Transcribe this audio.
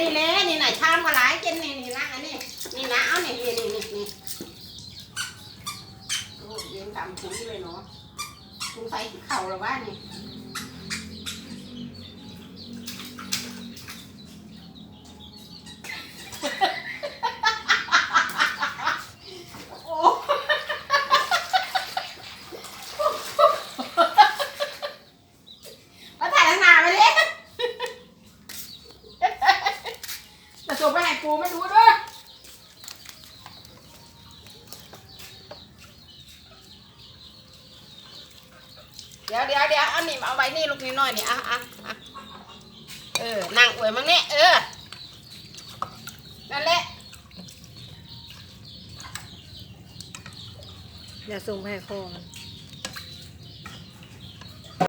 นี่เละนี่น่ะชามก็หลายเจนนี่นี่นะอันนี้นี่นะเอานี่นี่นี่นี่นี่โอ้เย็นดำถุงเลยเนาะถุงใส่เข่าแล้วว่านี่ แต่ส่งไปให้ปูมาดูด้วยเดี๋ยวเดี๋ยวเดี๋ยวเอานี่เอาไว้นี่ลูกนิดหน่อยนี่อะอะอะเออนั่งอวยมั้งเนี่ยเออนั่นแหละอย่าส่งไปให้พ่อมัน